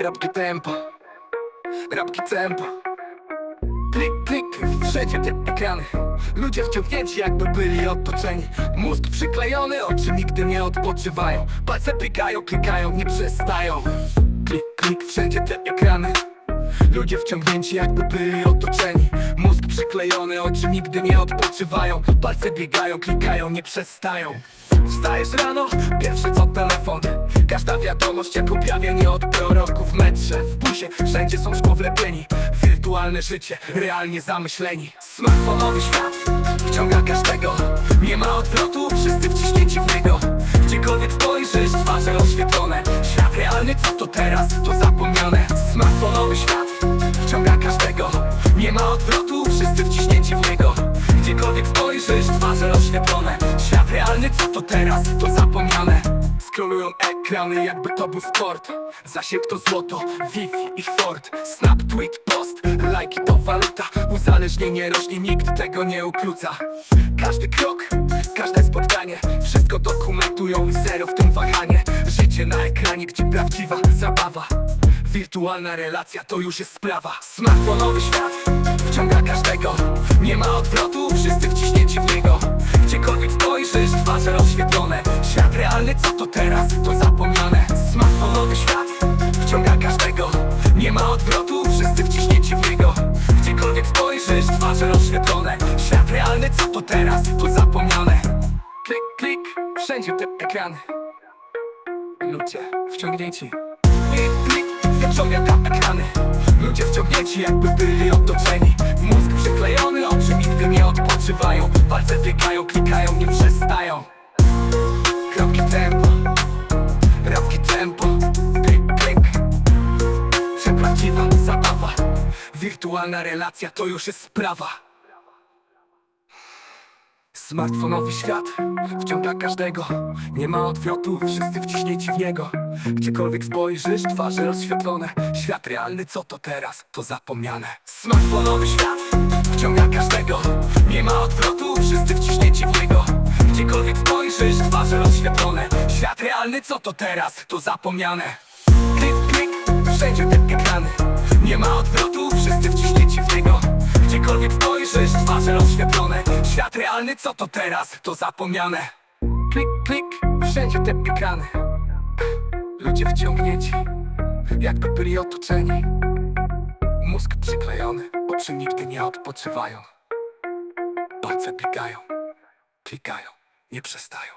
Rapki tempo. Rapki tempo. Klik, klik, wszędzie te ekrany. Ludzie wciągnięci jakby byli otoczeni. Mózg przyklejony, oczy nigdy nie odpoczywają. Palce pikają, klikają, nie przestają. Klik, klik, wszędzie te ekrany. Ludzie wciągnięci jakby byli otoczeni. Mózg przyklejony, oczy nigdy nie odpoczywają. Palce biegają, klikają, nie przestają. Wstajesz rano, pierwsze co telefon. Każda wiadomość jak objawienie od proroków w metrze W busie, wszędzie są szkło wlepieni Wirtualne życie, realnie zamyśleni. Smartfonowy świat wciąga każdego. Nie ma odwrotu, wszyscy wciśnięci w niego. Gdziekolwiek spojrzysz, twarze oświetlone Świat realny, co to teraz, to zapomniane. Smartfonowy świat wciąga każdego. Nie ma odwrotu, wszyscy wciśnięci w niego. Gdziekolwiek spojrzysz, twarze oświetlone Świat realny, co to teraz, to ekrany, jakby to był sport. Zasięg to złoto, Wi-Fi i Ford. Snap, tweet, post, lajki to waluta. Uzależnienie rośnie, nikt tego nie ukróca. Każdy krok, każde spotkanie. Wszystko dokumentują i zero w tym wahanie. Życie na ekranie, gdzie prawdziwa zabawa. Wirtualna relacja to już jest sprawa. Smartfonowy świat wciąga każdego. Nie ma odwrotu, wszyscy wciśnięci w niego. Gdziekolwiek spojrzysz, twarze rozświetlone Świat realny, co to teraz, to twarze rozświetlone Świat realny, co to teraz, to zapomniane. Klik, klik, wszędzie te ekrany. Ludzie wciągnięci. Klik, klik, tam ekrany. Ludzie wciągnięci jakby byli otoczeni. Mózg przyklejony, oczy nigdy nie odpoczywają. Palce biegają, klikają, nie przestają. Kroki tempo. Rapki tempo. Wirtualna relacja to już jest sprawa Smartfonowy świat wciąga każdego. Nie ma odwrotu, wszyscy wciśnięci w niego. Gdziekolwiek spojrzysz, twarze rozświetlone. Świat realny, co to teraz, to zapomniane. Smartfonowy świat wciąga każdego. Nie ma odwrotu, wszyscy wciśnięci w niego. Gdziekolwiek spojrzysz, twarze rozświetlone. Świat realny, co to teraz, to zapomniane. Klik, klik, wszędzie te ekrany. Nie ma odwrotu, wszyscy wciśnięci w niego. Gdziekolwiek spojrzysz, twarze rozświetlone Świat realny, co to teraz, to zapomniane. Klik, klik, wszędzie te ekrany Ludzie wciągnięci, jakby byli otoczeni. Mózg przyklejony, oczy nigdy nie odpoczywają. Palce biegają, klikają, nie przestają